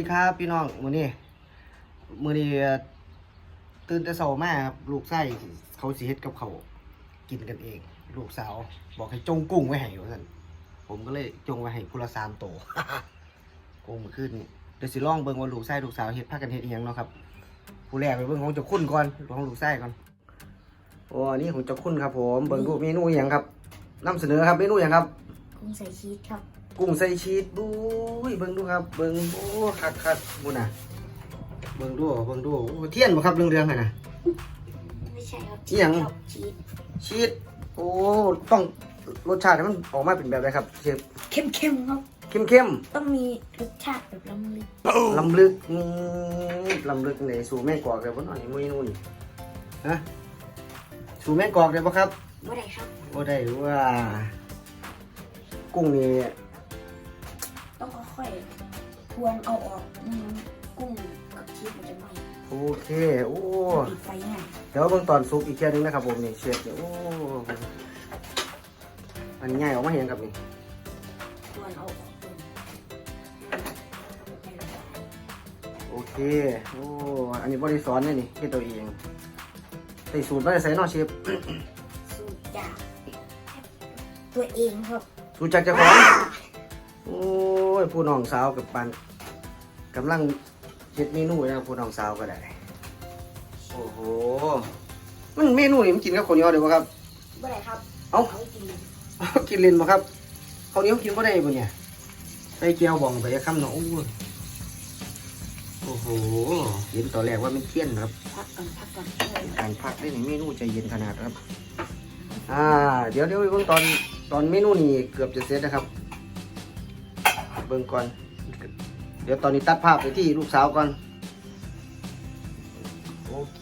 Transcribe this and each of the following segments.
ดีครับพี่น้องมือนี้มือนี้ตื่นแต่เช้ามาครับลูกไส้เขาสิเฮ็ดกับเขากินกันเอง ลูกสาวบอกให้จงกุ้งไว้ให้ว่าซั่นผมก็เลยจงไว้ให้ผู้ละสามโตกุ้งขึ้นนี้เดี๋ยวสิลองเบิ่งว่าลูกไส้ลูกสาวเฮ็ดพากันเฮ็ดอีหยังเนาะครับผู้แรกไปเบิ่งของจ้าคุณก่อนของลูกไส้ก่อนโอ้อันนี้ของจ้าคุณครับ ผมเบิ่งดูเมนูอีหยังครับนำเสนอครับเมนูหยังครับกุ้งใส่ชีสครับ กุ้งใส่ชีสดูยเบิ่งดูครับเบิ่งโอ้คักคักบุญน่ะเบิ่งดูเบิ่งดูโอ้เทียนบ่ครับเรื่องเรื่องๆน่ะนะ ไม่ใช่ครับอิหยัง ครับชีสชีสโอ้ต้องรสชาติมันออกมาเป็นแบบไรครับเชฟเข้มๆครับ เข้มเข้มต้องมีรสชาติแบบละมุนๆลำลึกนี่ลำลึกในสู่แม่กอกเลยบ่หน่อยมื้อนู้นฮะสู่แม่กอกได้บ่ครับว่าไรครับบ่ได้ว่า กุ้งนี่ต้อง ค่อยๆทวนเอาออกไม่งั้นกุ้งกับชีสมันจะไหม้โอเค โอ้ ปิดไฟง่ายเดี๋ยวเบิ่งตอนซุปอีกแค่ยหนึงนะครับผมนี่เชฟเนี่ยโอ้อันนี้ง่ายออกมาเห็นครับนี่ทวนเอาออกก่อนโอเค โอ้อันนี้บริสอนเนี่ยนี่เฮ็ดตัวเองใส่สูตรมาได้ใส่เนอเชฟสูตรจากตัวเองครับ สูตรจากเจ้าของโอ้ ยผู้น้องสาวกับปันกำลังเฮ็ดเมนูนะครับผู้น้องสาวก็ได้ โอ้โห มันเมนูนี่มันกินกับข้าวเหนียวเดี๋ยวครับว่าไรครับเอ้าเอากินกินเล่นบ่ครับข้าวเหนียวกินบ่ได้บ่เนี่ยใส่เกี๊ยวบองไปจะคำเนาะโอ้ยโอ้โหเห็นตอนแรกว่ามันเทียนครับ พักก่อนพักก่อนการพักได้ในเมนูใจเย็นขนาดครับ อ่า เดี๋ยวเดี๋ยวเบิ่งตอนตอนเมนูนี้เกือบจะเสร็จนะครับ เบิ่งก่อน เดี๋ยวตอนนี้ตัดภาพไปที่ลูกสาวก่อน โอเค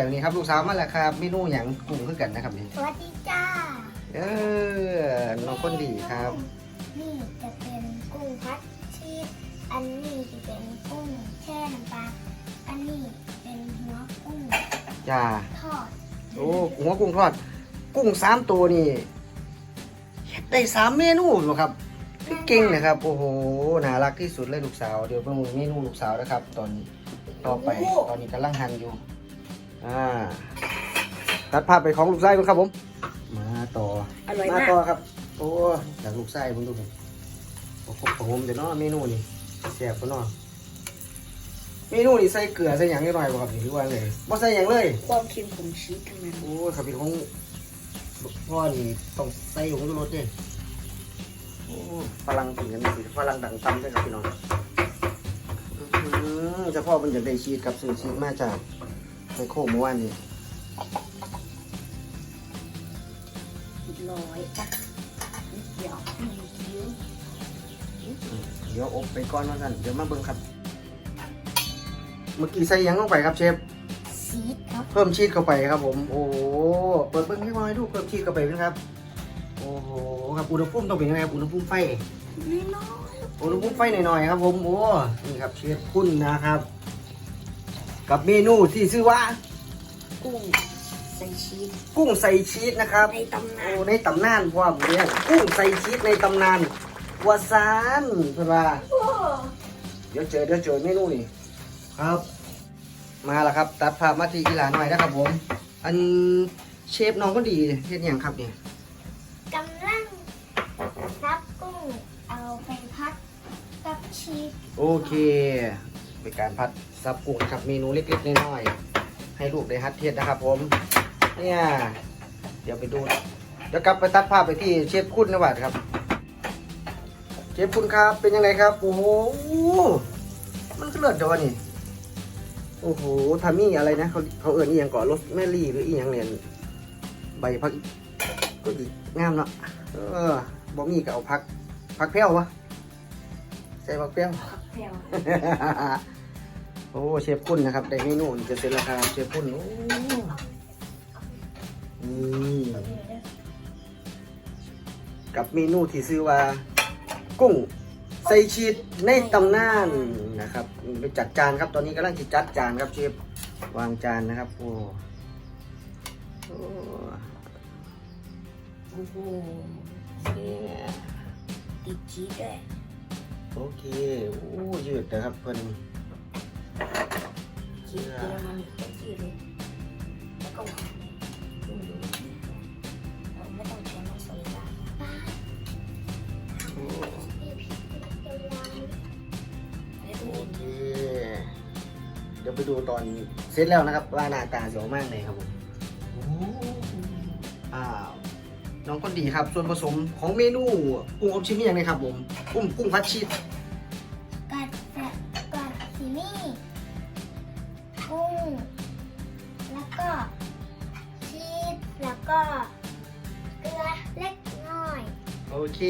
อันนี้ครับลูกสาวมาแล้วครับเมนูอย่างกลุ่มคือกันนะครับนี่สวัสดีจ้า เออน้องคนดีครับ นี่จะเป็นกุ้งพัดชีสอันนี้จะเป็นกุ้งแช่น้ำปลา อันนี้เป็นหัวกุ้งจ้า ทอดโอ้หัวกุ้งทอด กุ้งสามตัวนี่เฮ็ดได้สามเมนูเหรอครับ คือเก่งนะครับโอ้โหน่ารักที่สุดเลยลูกสาว เดี๋ยวเพิ่งเมนูลูกสาวนะครับ ตอนนี้ต่อไปตอนนี้กำลังหั่นอยู่ อ่า ตัดภาพไปของลูกชายกันครับผม มาต่ออร่อยมามาก ต่อครับโอ้จากลูกชายผมดูผมโอ้โหผมเดี๋ยวเนาะเมนูนี่แซ่บก็เนาะเมนูนี่ใส่เกลือใส่หยังนิดหน่อยบ่ครับนี่หรือว่าเลยบ่ใส่หยังเลย ความเค็มของชีสทั้งนั้นโอ้ยขับพี่ของพ่อนี่ต้องใส่หงรถเนี่ย โอ้พลังถึงกันสิพลังดังตำด้วยครับพี่น้องอื้อหือเจะพ่อมันอยากได้ชีสกับซื้อชีสมาจากไมโครเมื่อวานนี้ร้อยจ้ะนิดเดียวหนึ่งคิ้วเดี๋ยวอบไปก่อนว่าสั่นเดี๋ยวมาเบิ่งครับ เมื่อกี้ใส่หยังลงไปครับเชฟชีสครับเพิ่มชีสเข้าไปครับผม โอ้โหเปิดเบิ่งให้หน่อยดูเพิ่มชีสเข้าไปนะครับ โอ้โหครับอุณหภูมิต้องเป็นยังไงครับอุณหภูมิไฟน้อยอุณหภูมิไฟหน่อยๆครับ ผมโอ้นี่ครับเชฟคุณนะครับ กับเมนูที่ชื่อว่า ๆกุ้งใส่ชีสกุ้งใส่ชีสนะครับในตำนาโอ้นในตำนานพ่อผมเนี่ยกุ้งใส่ชีสในตำนานวาซานเพื่อนว่า โอ้เดี๋ยวเจอเดี๋ยวเจอเมนูนี่ครับ มาแล้วครับ ตัดภาพมาที่อีหลาหน่อยนะครับผม อันเชฟน้องก็ดีเฮ็ดหยังครับเนี่ย กำลังซับกุ้งเอาไปพัดกับ ชีสโอเค เป็นการพัดซับกุ้งนะครับ เมนูเล็กๆน้อยๆให้ลูกได้ฮัดเทียดนะครับ ผม เนี่ย เดี๋ยวไปดู เดี๋ยวกลับไปตัดภาพไปที่เชฟคุณนะวัดครับ เชฟคุณครับ เป็นยังไงครับ โอ้โห มันก็เลิศจังวะนี่ โอ้โหทามี่อะไรนะ เขาเขาเอื่นอีหยังก่อนรสแมรี่หรืออีหยังเนี่ยใบพักก็ดีงามเนาะ เออบ่มีก็เอาพัก พักเพี้ยววะ ใส่พักเพี้ยวผักแพรวโอ้เชฟคุณนะครับได้เมนูนี่จะเสร็จแล้วครับเชฟคุณโอ้นี่กับเมนูที่ชื่อว่า กุ้งใส่ชีสในตำนานนะครับไปจัดจานครับตอนนี้กำลังจะจัดจานครับเชฟวางจานนะครับโอ้โอ้โอ้โหเนี่ยติดชีสด้วย โอเคโอ้ยืดนะครับเพิ่นชีสเยอรมันก็ชีเลยแล้วก็หวานเราไม่ต้องใช้น้ำโซดาโอ้ไม่ต้อโอเคเดี๋ยวไปดูตอนเสร็จแล้วนะครับว่าหน้าตาสวยมากเลยครับผมอ้าวน้องคนดีครับ ส่วนผสมของเมนูกุ้งอบชิมนี่ยังไงครับผม กุ้งกุ้งพัดชีสกัดกัดกัดซีนี่กุ้ง แล้วก็ชีสแล้วก็เกลือเล็กน้อย โอเค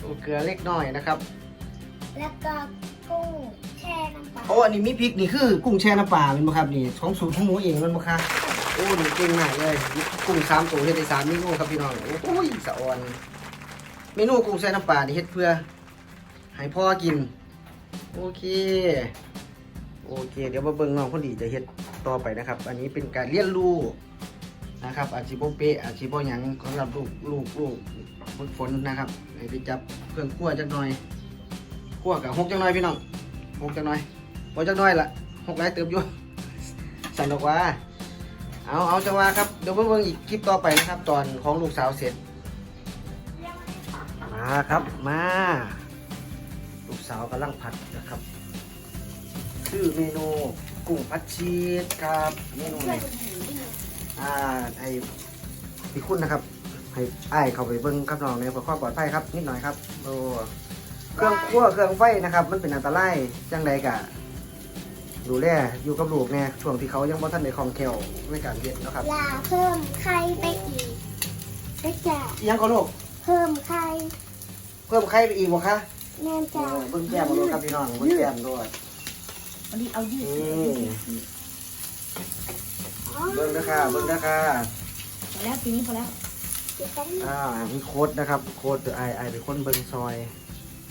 ตัวเกลือเล็กน้อยนะครับ แล้วก็กุ้งแช่น้ำปลาโอ้อันนี้มีพริกนี่คือกุ้งแช่น้ำปลาเป็นบ่ครับนี่ของสูตรของหมูเองมันบ่คะโอ้นี่เก่งมากเลยกุ้งสามตัวเฮ็ดได้สามเมนูครับพี่น้องโอ้ยสะออนเมนูกุ้งแช่น้ำปลานี่เฮ็ดเพื่อ ให้พ่อกิน โอเค โอเค เดี๋ยวมาเบิ่งน้องคนดีจะเฮ็ดต่อไปนะครับ อันนี้เป็นการเรียนรู้นะครับ อาชีพเป๊ะอาชีพหยังสำหรับลูกลูกลูกฝึกฝนนะครับให้ไปจับเครื่องคั่วจักหน่อยคั่วกับหกจักหน่อยพี่น้องหกจักหน่อยพอจักหน่อยละหกไรเติบอยู่สั่นดอกว่าเอาเอาจังว่าครับเดี๋ยวมาเบิ่งอีกคลิปต่อไปนะครับ ตอนของลูกสาวเสร็จ มาครับมา ลูกสาวกำลังผัดนะครับ ชื่อเมนูกุ้งผัดชีสครับเมนูนี้อ่าไอพี่คุณนะครับให้ไอ้ายเข้าไปเบิ้งกับน้องเนี่ยเพื่อความปลอดภัยครับนิดหน่อยครับโอ้เครื่องคั่วเครื่องไฟนะครับ มันเป็นอันตรายจังใดกะ ดูแลอยู่กับลูกเนี่ยช่วงที่เขายังบ่ทันได้คล่องแคล่วในการเฮ็ดเนาะครับลาเพิ่มไข่ไปอีกก็จะอิหยังก็ลูกเพิ่มไข่เพิ่มไข่ไปอีกบ่คะ แม่เอจะอเบิ่งแก้มมาดูครับพี่น้องเบิ่งแก้มด้วยเอาดิเอายืดนี่เบิ่งนะคะเบิ่งนะคะพอแล้วทีนี้พอแล้วจะต้องอ่ามีโค้ดนะครับ โค้ดไอไอเป็นคนเบิ่งซอย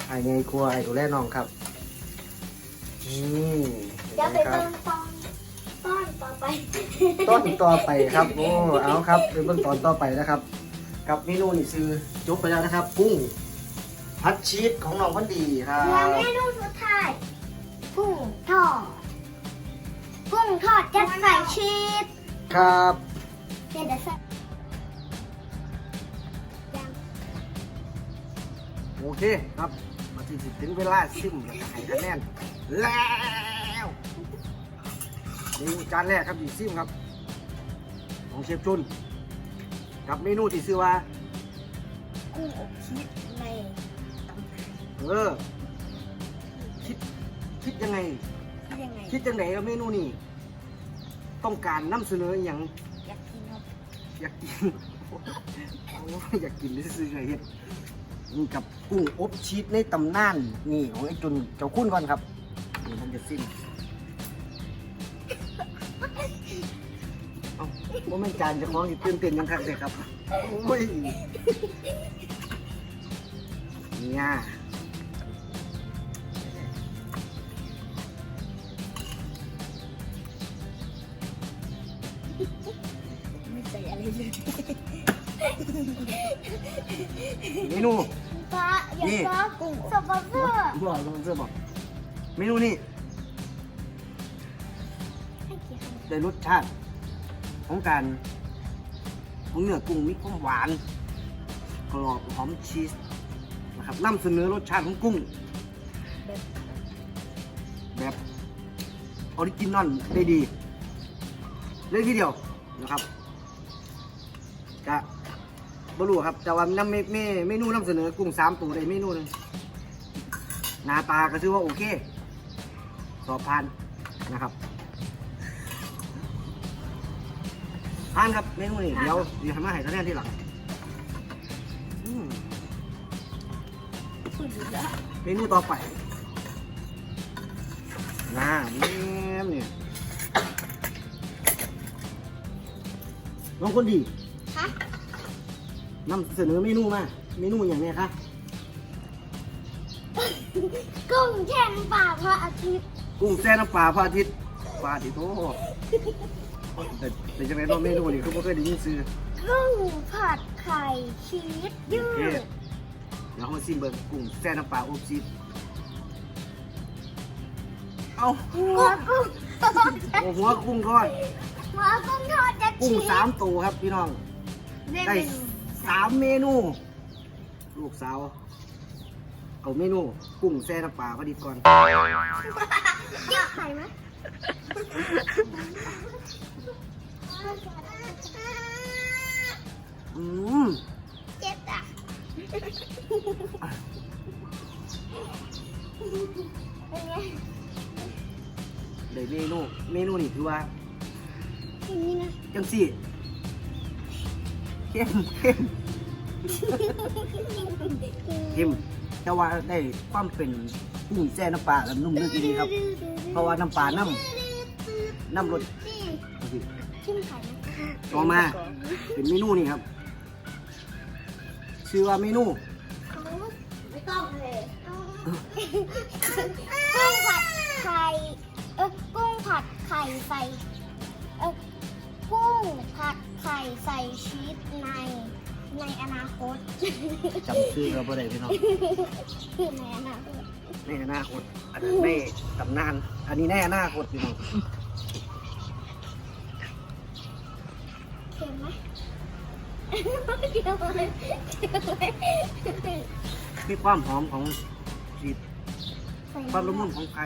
ไอไงกลัวไอดูแลน้องครับนี่จะเห็นไหมไปครับเบิ่งตอนตอนต่อไปต้นต่อไปครับโอ้เอาครับไปเบิ่งตอนต่อไปนะครับ กับเมนูนี่ซื้อจบไปแล้วนะครับกุ้ง พัดชีสของน้องคนดีครัแล้วบเมนูสุดท้ายกุ้งทอดกุ้งทอดจะใส่ชีสครับเดี๋ยวจะใส่ยังโอเคครับ มาถึงถึงเวลาซิมแล้วก็ให้คะแนนแล้วนี่จานแรกครับดีซิมครับ ของเชฟจุนกับเมนูที่ชื่อว่ากุ้งอบชีสใน เออ คิดคิดยังไงที่ยังไงคิดจังไหนกับเมนูนี้ต้องการนำเสนออย่างอยากกินครับอยากกินโอ้ยอยากกินที่ซื้อๆเห็ดนี่กับกุ้งอบชีสในตำนาน นี่ของไอ้จุนเจ้าคุณก่อนครับนี่ผมจะสิ้นเอ้าว่าไม่นจานเจะคล้าของที่ตื่นเต้นยังคักเลยครับโอ้ยเนี่ย ไม่ใส่อะไรเลยเมนูปลาอย่านี่ปลากุ้งสปอนเซอร์บอกลงเสื้อบอกเมนูนี้ให้กี่คำได้รสชาติ ของการของเนื้อกุ้งมีความหวานกรอบหอมชีสนะครับนำเสนอรสชาติของกุ้ง แบบออริจินอลได้ดี เลยทีเดียวนะครับกะบรู้ครับ แต่ว่าน้ำเมเมเมนูนำเสนอกุ้งสามตัวได้เมนูหนึงหน้าตาก็ถือว่าโอเค สอบผ่านนะครับผ่านครับเมนูนี้เดี๋ยวเดี๋ยวทำมาให้คะแนนที่หลังอืมพูดอยู่แล้วเมนูต่อไปน้า นี่ยน้องคนดีฮะนำเสนอเมนูมา เมนูอย่างเนี้ยคะกุ้งแช่น้ำปลาพระอาทิตย์กุ้งแซ่น้ำปลาพระอาทิตย์ปลาดิโตแต่แต่จะเป็นว่าเมนูนี่คือบ่เคยได้ยินซื้อกุ้งผัดไข่ชีสยืโอเคดเดี๋ยวเรามาซิมเบิ่งกุ้งแซ่น้ำปลาอบชีสเอาหัวกุ้งโอ้หัวกุ้งทอด หัวกุ้งทอดจะกุ้งชีสสามตัวครับพี่น้อง ได้ได้เป็นสามเมนู ลูกสาวเอาเมนู กุ้งแซ่น้ำปลาพอดีก่อนยืดไข่ไหมอืมเจ็บอะเป็นไง ได้เมนู เมนูนี่คือว่า อย่างนี้นะจังสี่เข้มเข้มเข้มแต่ว่าได้ความเป็นกุ้งแซ่น้ำปลาแล้วนุ่มนึกดีครับ เพราะว่าน้ำปลาน้ำน้ำรสนี่ชิมไข่ไหมต่อมา เป็นเมนูนี่ครับ ชื่อว่าเมนูไม่ต้องเลยกุ้งผัดไข่เออกุ้งผัดไข่ใส่เออกุ้ง ผัดไข่ใส่ชีสในในอนาคตจำชื่อเราบ่ได้พี่น้องในอนาคตในอนาคตอันนั้นในตำนาน อันนี้ในอนาคตพี่น้องเค็มไหมเดี๋ยวเลยเดี๋ยวเลยมีความหอมของชีสใส่ความละมุนของไก่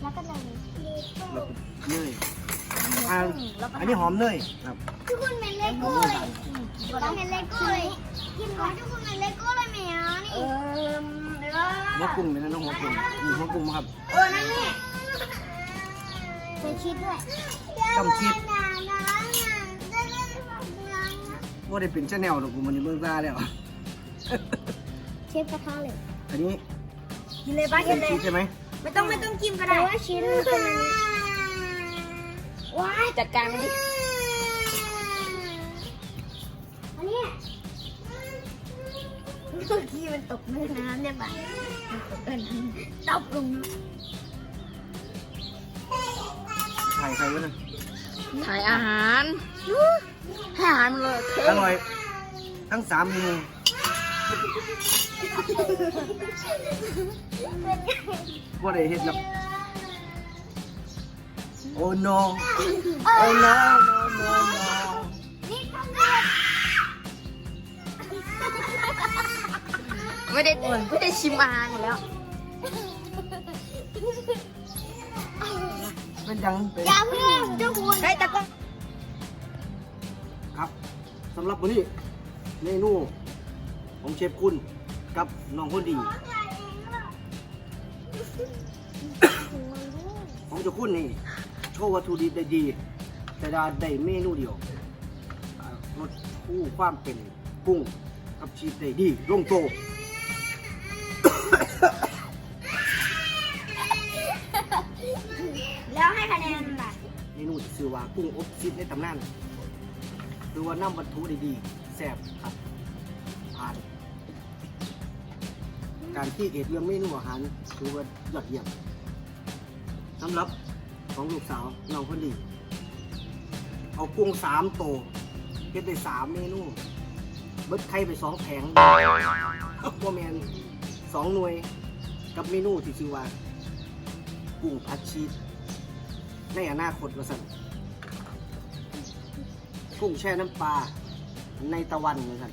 แล้วก็เลยแล้วก็เนย อ่าอันนี้หอมเนยครับทุกคนเป็นเลโก้เลยต้องเป็นเลโก้เลยกินก่อนทุกคนเป็นเลโก้เลยไหมอะนี่เออเดี๋ยวหัวกุ้งเป็นน้องหัวกุ้งนี่หัวกุ้งครับเออนั่นนี่ใส่ชีสด้วยต้องชีสว่าได้เป็นชาแนลหรอกกูมันในเมืองซาแล้วเชฟกระทะเลยอันนี้กินเลยป้ากินเลยชีสใช่ไหมไม่ต้องไม่ต้องจิ้มก็แต่ได้ว่าชีสมัน จัดการมันดิอันนี้เมื่อกี้มันตกในน้ำเนี่ยป่ะมันตกในน้ำตกลงน้ไข่ไข่ไว้นะถ่ายอาหารให้อาหารมันเลยอร่อย ทั้งสามเมนูำเป็นไงว่าได้เห็ดแล้ว โอ้ no เอโอ้อ no no no no นี่ทำได้ไม่ได้ไม่ได้ชิมอาหารหมดแล้วเป็นยังเป็นอย่าเพิ่งทุกคนได้แต่ก็ครับสำหรับวันนี้เมนูของเชฟคุณกับน้องคนดี ของเจ้าคุณนี่ โชว์วัตถุดิบได้ดี แต่ดาได้เมนูเดียวอ่ารสคู่ความเป็นกุ้งกับชีสได้ดีลงโตวแล้วให้คะแนนล่ะเมนูที่ชื่อว่ากุ้งอบชีสในตำนานคือว่าน้ำวัตถุได้ดีแซ่บครับผ่านการที่เอดเรื่องเมนูอาหารถือว่ายอดเยี่ยมสำหรับ ของลูกสาวน้องคนดี เอากุ้งสามโตวเก็บได้สามเมนูเบิดไข่ไปสองแผงโมแมนสองหน่วย กับเมนูที่ชื่อว่า กุ้งผัดชีสในอนาคตว่าสั่นกุ้งแช่น้ำปลาในตะวันว่าสั่น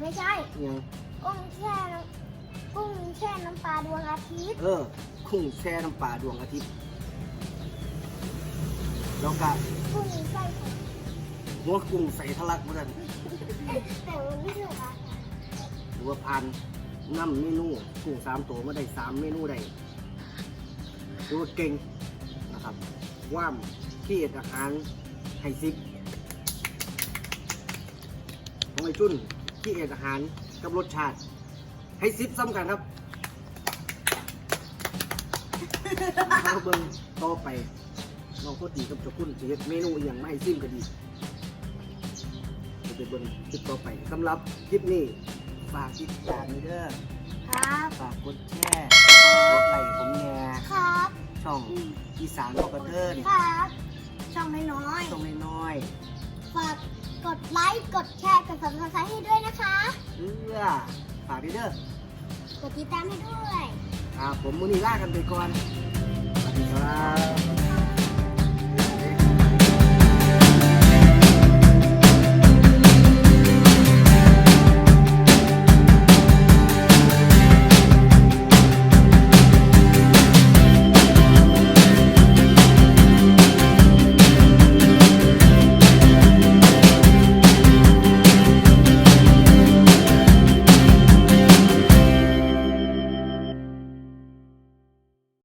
ไม่ใช่อิหยังกุ้งแช่น้ำกุ้งแช่น้ำปลาดวงอาทิตย์ เออ กุ้งแช่น้ำปลาดวงอาทิตย์ แล้วก็กุ้งใส่หัวกุ้งใส่ทะลักว่าสั่นแต่มันไม่ถูกอะหรือว่าพันน้ำเมนูกุ้งสามตัวมาได้สามเมนูได้ถือว่าเก่งนะครับว่ามที่เอ็ดอาหารไฮซิปของไอจุนที่เอ็ดอาหารกับรสชาติไฮซิปซ้ำกันครับมาเบิ่งต่อไป น้องโคตรดีกับเจ้าคุณจะเฮ็ดเมนูอหย่างไม่ซิมก็ดีจะไปเบิ่งคลิปต่อไปสำหรับคลิปนี้ฝากติดตามด้วยเด้อครับฝากกดแชร์กดไลค์ผมแชร์ครับช่ช่องอีสานบอกกระเทินครับช่องน้อยช่องน้อยๆฝากกดไลค์กดแชร์กด subscribe ให้ด้วยนะคะ ๆเอื้อฝากด้วยเด้อกดติดตามให้ด้วย ครับผมมือนี้ลากันไปก่อนบ